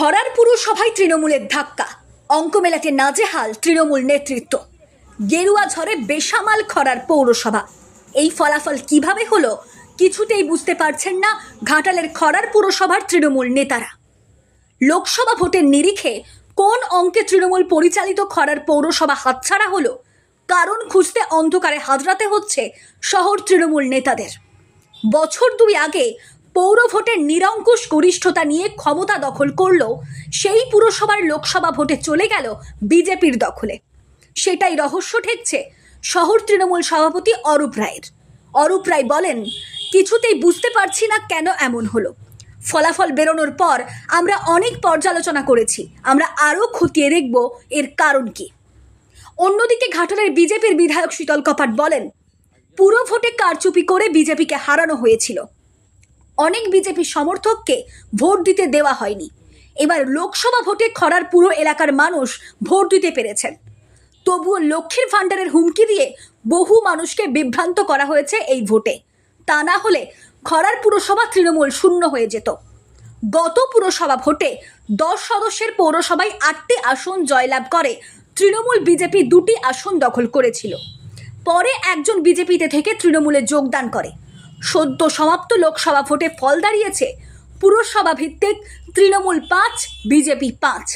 খরার পুরসভায় তৃণমূলের ধাক্কা। অঙ্ক মেলাতে নাজেহাল তৃণমূল নেতৃত্ব। গেরুয়া ঝড়ে বেসামাল খরার পৌরসভা। এই ফলাফল কীভাবে হলো, কিছুতেই বুঝতে পারছেন না ঘাটালের খরার পুরসভার তৃণমূল নেতারা। লোকসভা ভোটের নিরিখে কোন অঙ্কে তৃণমূল পরিচালিত খরার পৌরসভা হাতছাড়া হলো, কারণ খুঁজতে অন্ধকারে হাজরাতে হচ্ছে শহর তৃণমূল নেতাদের। বছর দুই আগে পৌর ভোটের নিরঙ্কুশ গরিষ্ঠতা নিয়ে ক্ষমতা দখল করল, সেই পুরসভার লোকসভা ভোটে চলে গেল বিজেপির দখলে। সেটাই রহস্য ঠেকছে শহর তৃণমূল সভাপতি অরূপ রায়ের। অরূপ রায় বলেন, কিছুতেই বুঝতে পারছি না কেন এমন হলো। ফলাফল বেরোনোর পর আমরা অনেক পর্যালোচনা করেছি, আমরা আরও খতিয়ে দেখব এর কারণ কি। অন্যদিকে ঘাটালের বিজেপির বিধায়ক শীতল কপাট বলেন পুরো ভোটে কারচুপি করে বিজেপিকে হারানো হয়েছিল। অনেক বিজেপি সমর্থককে ভোট দিতে দেওয়া হয়নি। এবার লোকসভা ভোটে খরার পুরো এলাকার মানুষ ভোট দিতে পেরেছেন। তবুও লক্ষ্মীর ভাণ্ডারের হুমকি দিয়ে বহু মানুষকে বিভ্রান্ত করা হয়েছে এই ভোটে। তা না হলে খরার পুরসভা তৃণমূল শূন্য হয়ে যেত। গত পুরসভা ভোটে দশ সদস্যের পৌরসভায় আটটি আসন জয়লাভ করে তৃণমূল বিজেপি দুটি আসন দখল করেছিল। পরে একজন বিজেপিতে থেকে তৃণমূলে যোগদান করে। সদ্য সমাপ্ত লোকসভা ভোটে ফল দাঁড়িয়েছে পুরসভা ভিত্তিক তৃণমূল পাঁচ, বিজেপি পাঁচ।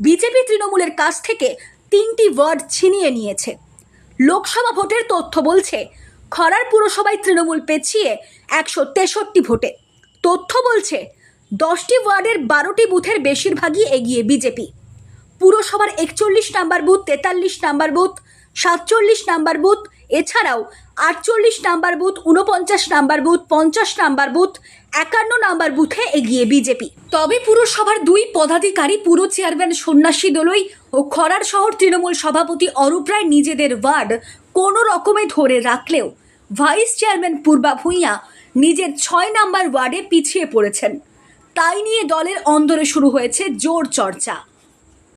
বিজেপি তৃণমূলের কাছ থেকে তিনটি ওয়ার্ড ছিনিয়ে নিয়েছে। লোকসভা ভোটের তথ্য বলছে খরার পুরসভায় তৃণমূল পেছিয়ে একশো তেষট্টি ভোটে। তথ্য বলছে, দশটি ওয়ার্ডের বারোটি বুথের বেশিরভাগই এগিয়ে বিজেপি। পুরসভার একচল্লিশ নাম্বার বুথ, তেতাল্লিশ নাম্বার বুথ সাতচল্লিশ নাম্বার বুথ, এছাড়াও আটচল্লিশ নাম্বার বুথ উনপঞ্চাশ নাম্বার বুথ, পঞ্চাশ নাম্বার বুথ, একান্ন নাম্বার বুথে এগিয়ে বিজেপি। তবে পুরসভার দুই পদাধিকারী, পুরো চেয়ারম্যান সন্ন্যাসী দোলই ও খরার শহর তৃণমূল সভাপতি অরূপ রায় নিজেদের ওয়ার্ড কোনো রকমে ধরে রাখলেও ভাইস চেয়ারম্যান পূর্বা ভূঁইয়া নিজের ছয় নাম্বার ওয়ার্ডে পিছিয়ে পড়েছেন। তাই নিয়ে দলের অন্দরে শুরু হয়েছে জোর চর্চা।